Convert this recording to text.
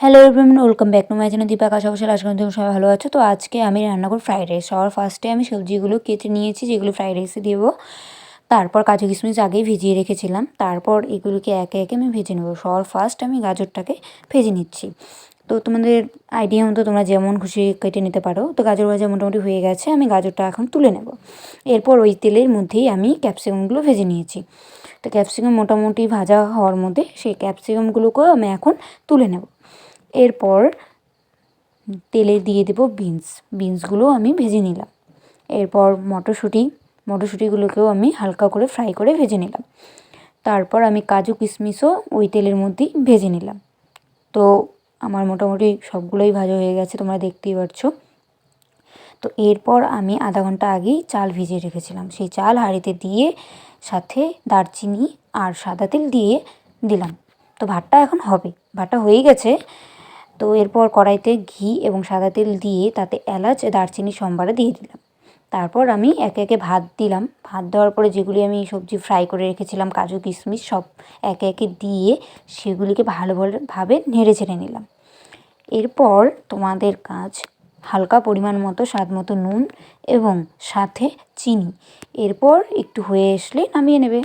Hello everyone welcome back to my channel Deepa আশা করছি আজকে তুমি সবাই ভালো আছো? তো আজকে আমি রান্না করব ফ্রাইড রাইস সবার ফার্স্টে আমি সবজিগুলো কেটে নিয়েছি, যেগুলো ফ্রাইড রাইসে দেবো। তারপর কাজু কিশমিশ আগেই ভিজিয়ে রেখেছিলাম। তারপর এগুলোকে একে একে আমি ভেজে নেব। সবার ফার্স্ট আমি গাজরটাকে ভেজে নিচ্ছি। তো তোমাদের আইডিয়া মতো তোমরা যেমন খুশি কেটে নিতে পারো। তো গাজর ভাজা মোটামুটি হয়ে গেছে, আমি গাজরটা এখন তুলে নেব। এরপর ওই তেলের মধ্যেই আমি ক্যাপসিকামগুলো ভেজে নিয়েছি। তো ক্যাপসিকাম মোটামুটি ভাজা হওয়ার মধ্যে সেই ক্যাপসিকামগুলোকেও আমি এখন তুলে নেব। এরপর তেলে দিয়ে দেবো বিনস বিনসগুলো আমি ভেজে নিলাম। এরপর মটরশুঁটি, মটরশুঁটিগুলোকেও আমি হালকা করে ফ্রাই করে ভেজে নিলাম। তারপর আমি কাজু কিশমিশও ওই তেলের মধ্যেই ভেজে নিলাম। তো আমার মোটামুটি সবগুলোই ভাজা হয়ে গেছে, তোমরা দেখতেই পাচ্ছ তো এরপর আমি আধা ঘণ্টা আগেই চাল ভিজিয়ে রেখেছিলাম। সেই চাল হাঁড়িতে দিয়ে সাথে দারচিনি আর সাদা তেল দিয়ে দিলাম। তো ভাতটা এখন হবে। ভাতটা হয়ে গেছে। তো এরপর কড়াইতে ঘি এবং সাদা তেল দিয়ে তাতে এলাচ, দারচিনি, সম্বারে দিয়ে দিলাম। তারপর আমি একে একে ভাত দিলাম। ভাত দেওয়ার পরে যেগুলি আমি সবজি ফ্রাই করে রেখেছিলাম, কাজু, কিশমিশ, সব একে একে দিয়ে সেগুলিকে ভালোভাবে নেড়ে ছেড়ে নিলাম। এরপর তোমাদের কাজ, হালকা পরিমাণ মতো স্বাদ মতো নুন এবং সাথে চিনি। এরপর একটু হয়ে আসলে নামিয়ে নেবে।